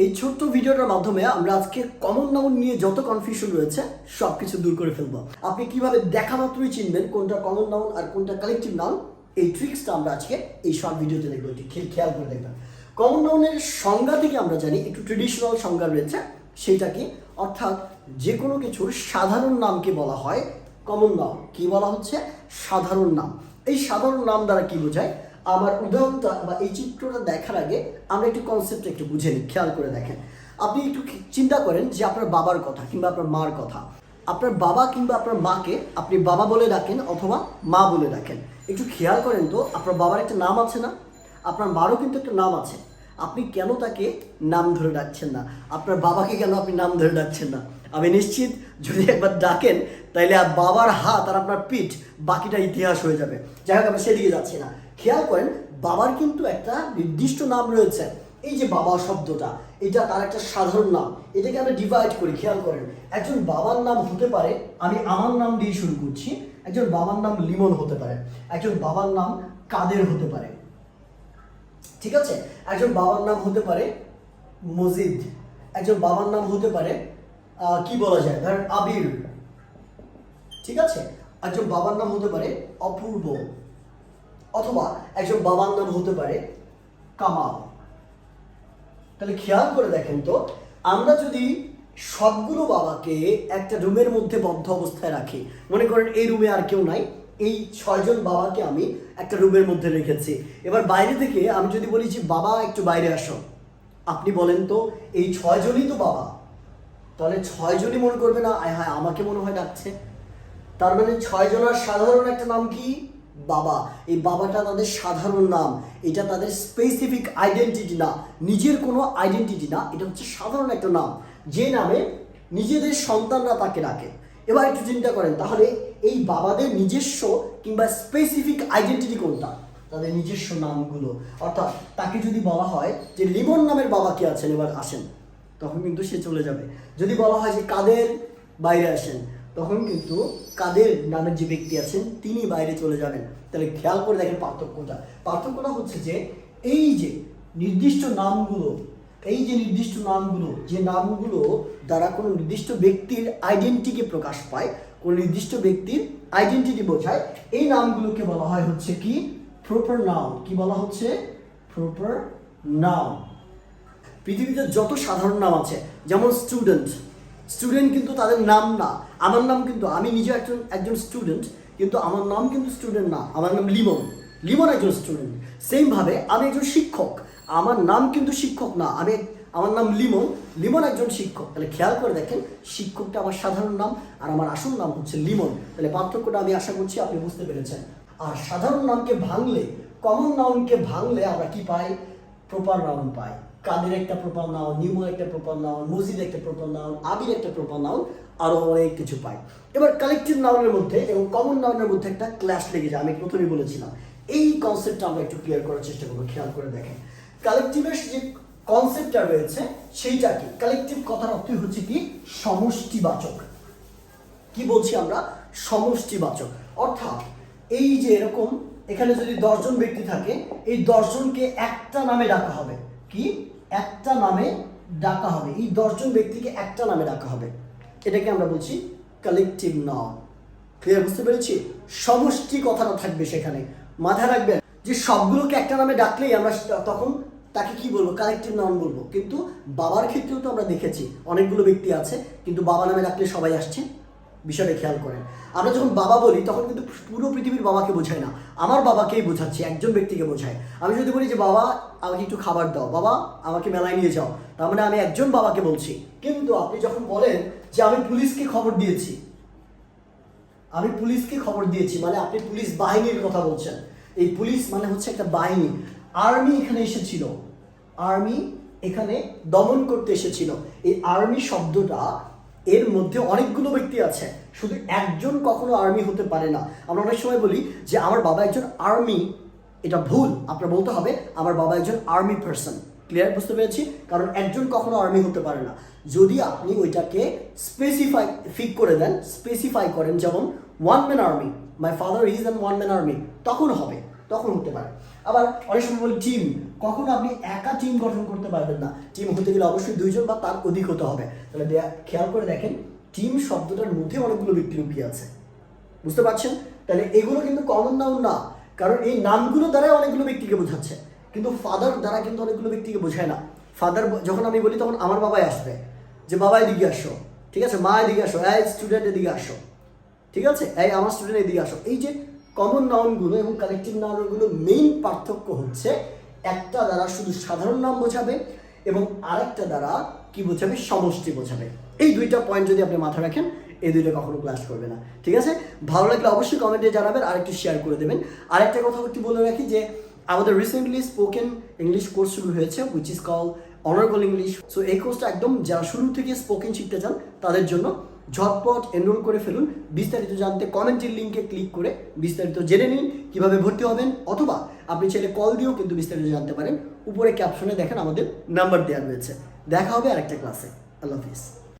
এই ছোট্ট ভিডিওটার মাধ্যমে আমরা আজকে কমন নাউন নিয়ে যত কনফিউশন রয়েছে সব কিছু দূর করে ফেলব। আপনি কীভাবে দেখা মাত্রই চিনবেন কোনটা কমন নাউন আর কোনটা কালেকটিভ নাউন এই ট্রিক্সটা আমরা আজকে এই সব ভিডিওতে দেখব। একটু খেয়াল করে দেখবেন। কমন নাউনের সংজ্ঞা থেকে আমরা জানি, একটু ট্রেডিশনাল সংজ্ঞা রয়েছে সেইটা কি? অর্থাৎ যে কোনো কিছুর সাধারণ নামকে বলা হয় কমন নাম কি বলা হচ্ছে? সাধারণ নাম। এই সাধারণ নাম দ্বারা কি বোঝায়? আমার উদাহরণটা বা এই চিত্রটা দেখার আগে আমরা একটু কনসেপ্ট একটু বুঝে নিই, খেয়াল করে দেখেন। আপনি একটু চিন্তা করেন যে আপনার বাবার কথা কিংবা আপনার মার কথা। আপনার বাবা কিংবা আপনার মাকে আপনি বাবা বলে ডাকেন অথবা মা বলে ডাকেন। একটু খেয়াল করেন তো, আপনার বাবার একটা নাম আছে না? আপনার মারও কিন্তু একটা নাম আছে। আপনি কেন তাকে নাম ধরে ডাকছেন না? আপনার বাবাকে কেন আপনি নাম ধরে ডাকছেন না? আমি নিশ্চিত যদি একবার ডাকেন, তাইলে আর বাবার হাত আর আপনার পিঠ বাকিটা ইতিহাস হয়ে যাবে। যাই হোক, আমরা সেদিকে যাচ্ছি না। খেয়াল করেন, বাবার কিন্তু একটা নির্দিষ্ট নাম রয়েছে। এই যে বাবা শব্দটা, এটা তার একটা সাধারণ নাম। এটাকে আমরা ডিভাইড করি, খেয়াল করেন। একজন বাবার নাম হতে পারে, আমি আমার নাম দিয়ে শুরু করছি, একজন বাবার নাম লিমন হতে পারে, একজন বাবার নাম কাদের হতে পারে। ঠিক আছে? একজন বাবার নাম হতে পারে মজিদ। একজন বাবার নাম হতে পারে কি বলা যায়? ধরেন আবির। ঠিক আছে? একজন বাবার নাম হতে পারে অপূর্ব। অথবা একজন বাবার নাম হতে পারে কামাল। তাহলে খেয়াল করে দেখেন তো, আমরা যদি সবগুলো বাবাকে একটা রুমের মধ্যে বদ্ধ অবস্থায় রাখি, মনে করেন এই রুমে আর কেউ নাই এই ছয়জন বাবাকে আমি একটা রুমের মধ্যে রেখেছি। এবার বাইরে থেকে আমি যদি বলি যে, বাবা, একটু বাইরে আসো। আপনি বলেন তো, এই ছয়জনই তো বাবা। তাহলে ছয়জনই মনে করবে না, আয় হায়, আমাকে মনে হয় ডাকছে। তার মানে ছয় জনের সাধারণ একটা নাম কি? বাবা। এই বাবাটা তাদের সাধারণ নাম। এটা তাদের স্পেসিফিক আইডেন্টিটি না। নিজের কোনো আইডেন্টিটি না। এটা হচ্ছে সাধারণ একটা নাম। যে নামে নিজেদের সন্তানরা তাকে ডাকে। এবার একটু চিন্তা করেন, তাহলে এই বাবাদের নিজস্ব কিংবা স্পেসিফিক আইডেন্টিটি কোনটা? তাদের নিজস্ব নামগুলো। অর্থাৎ তাকে যদি বলা হয় যে লিমন নামের বাবা কে আছেন, এবার আসেন, তখন কিন্তু সে চলে যাবে। যদি বলা হয় যে কাদের বাইরে আসেন, তখন কিন্তু কাদের নামের যে ব্যক্তি আছেন, তিনি বাইরে চলে যাবেন। তাহলে খেয়াল করে দেখেন পার্থক্যটা। পার্থক্যটা হচ্ছে যে, এই যে নির্দিষ্ট নামগুলো এই যে নির্দিষ্ট নামগুলো, যে নামগুলো দ্বারা কোনো নির্দিষ্ট ব্যক্তির আইডেন্টিটি প্রকাশ পায়, কোনো নির্দিষ্ট ব্যক্তির আইডেন্টিটি বোঝায়, এই নামগুলোকে বলা হয় হচ্ছে কি? প্রপার নাউন কি বলা হচ্ছে? প্রপার নাউন পৃথিবীতে যত সাধারণ নাম আছে, যেমন স্টুডেন্ট স্টুডেন্ট কিন্তু তাদের নাম না। আমার নাম কিন্তু, আমি নিজে একজন একজন স্টুডেন্ট কিন্তু আমার নাম কিন্তু স্টুডেন্ট না। আমার নাম লিমন। লিমন একজন স্টুডেন্ট সেমভাবে আমি একজন শিক্ষক। আমার নাম কিন্তু শিক্ষক না আমি আমার নাম লিমন লিমন একজন শিক্ষক। তাহলে খেয়াল করে দেখেন, শিক্ষকটা আমার সাধারণ নাম আর আমার আসল নাম হচ্ছে লিমন। তাহলে পার্থক্যটা আমি আশা করছি আপনি বুঝতে পেরেছেন। আর সাধারণ নামকে ভাঙলে কমন নাউনকে ভাঙলে আমরা কি পাই? প্রপার নাউন পাই। কাদের একটা প্রপার নাউন নিউমন একটা প্রপার নাউন মসজিদ একটা প্রপার নাউন আবির একটা প্রপার নাউন আরও অনেক কিছু পাই। এবার কালেকটিভ নাউনের মধ্যে এবং কমন নাউনের মধ্যে একটা ক্লাস লেগে যায়, আমি প্রথমেই বলেছিলাম। এই কনসেপ্টটা আমরা একটু ক্লিয়ার করার চেষ্টা করব, খেয়াল করে দেখেন। কালেকটিভের যে কনসেপ্টটা রয়েছে সেইটা কি কালেকটিভ কথার অর্থই হচ্ছে কি? সমষ্টিবাচক। কি বলছি আমরা? সমষ্টিবাচক। অর্থাৎ এই যে এরকম, এখানে যদি দশজন ব্যক্তি থাকে, এই দশজনকে একটা নামে ডাকা হবে। কি? একটা নামে ডাকা হবে। এই দশজন ব্যক্তিকে একটা নামে ডাকা হবে। এটাকে আমরা বলছি কালেকটিভ নাম ক্লিয়ার বুঝতে পেরেছি? সমষ্টি কথাটা থাকবে সেখানে। মাথায় রাখবেন যে সবগুলোকে একটা নামে ডাকলেই আমরা তখন তাকে কি বলব? কালেকটিভ নাম বলব। কিন্তু বাবার ক্ষেত্রেও তো আমরা দেখেছি, অনেকগুলো ব্যক্তি আছে, কিন্তু বাবা নামে ডাকলে সবাই আসছে। বিষয়টা খেয়াল করেন। আমরা যখন বাবা বলি, তখন কিন্তু পুরো পৃথিবীর বাবাকে বোঝাই না। আমার বাবাকেই বোঝাচ্ছি, একজন ব্যক্তিকে বোঝায়। আমি যদি বলি যে, বাবা, আমাকে একটু খাবার দাও। বাবা, আমাকে মেলায় নিয়ে যাও। তার মানে আমি একজন বাবাকে বলছি। কিন্তু আপনি যখন বলেন যে, আমি পুলিশকে খবর দিয়েছি। আমি পুলিশকে খবর দিয়েছি মানে আপনি পুলিশ বাহিনীর কথা বলছেন। এই পুলিশ মানে হচ্ছে একটা বাহিনী। আর্মি এখানে এসেছিল। আর্মি এখানে দমন করতে এসেছিল। এই আর্মি শব্দটা এর মধ্যে অনেকগুলো ব্যক্তি আছে। শুধু একজন কখনো আর্মি হতে পারে না। আমরা অনেক সময় বলি যে, আমার বাবা একজন আর্মি এটা ভুল। আপনার বলতে হবে, আমার বাবা একজন আর্মি পার্সন ক্লিয়ার বুঝতে পেরেছি? কারণ একজন কখনো আর্মি হতে পারে না। যদি আপনি ওইটাকে স্পেসিফাই ফিক করে দেন স্পেসিফাই করেন যেমন one man army my father is an one man army তখন হবে। তখন হতে পারে। আবার অনেক সময় বলি, টিম, কখনো আপনি একা টিম গঠন করতে পারবেন না। টিম হতে গেলে অবশ্যই দুইজন বা তার অধিক হতে হবে। তাহলে খেয়াল করে দেখেন, টিম শব্দটার মধ্যে অনেকগুলো ব্যক্তি লুকিয়ে আছে। বুঝতে পারছেন? তাহলে এগুলো কিন্তু কমন নাউন না, কারণ এই নামগুলো দ্বারাই অনেকগুলো ব্যক্তিকে বোঝাচ্ছে। কিন্তু ফাদার দ্বারা কিন্তু অনেকগুলো ব্যক্তিকে বোঝায় না। ফাদার যখন আমি বলি, তখন আমার বাবাই আসবে। যে, বাবা, এদিকে আসো। ঠিক আছে? মা, এদিকে আসো। এই স্টুডেন্ট এদিকে আসো। ঠিক আছে? এই, আমার স্টুডেন্ট এদিকে আসো। এই যে কমন নাউনগুলো এবং কালেকটিভ নাউনগুলো মেইন পার্থক্য হচ্ছে একটা দ্বারা শুধু সাধারণ নাম বোঝাবে এবং আরেকটা দ্বারা কি বোঝাবে? সমষ্টি বোঝাবে। এই দুইটা পয়েন্ট যদি আপনি মাথায় রাখেন, এই দুইটা কখনো ক্লাস করবে না। ঠিক আছে? ভালো লাগলে অবশ্যই কমেন্টে জানাবেন আর একটু শেয়ার করে দেবেন। আরেকটা কথা একটু বলে রাখি যে, আমাদের রিসেন্টলি স্পোকেন ইংলিশ কোর্স শুরু হয়েছে which is call honorable English so এই কোর্সটা একদম যারা শুরু থেকে স্পোকেন শিখতে চান, তাদের জন্য ঝটপট এনরোল করে ফেলুন। বিস্তারিত জানতে কমেন্টের লিঙ্কে ক্লিক করে বিস্তারিত জেনে নিন কীভাবে ভর্তি হবেন, অথবা আপনি ছেলে কল দিয়েও কিন্তু বিস্তারিত জানতে পারেন। উপরে ক্যাপশনে দেখেন আমাদের নাম্বার দেওয়া রয়েছে। দেখা হবে আরেকটা ক্লাসে আল্লাহ হাফিজ।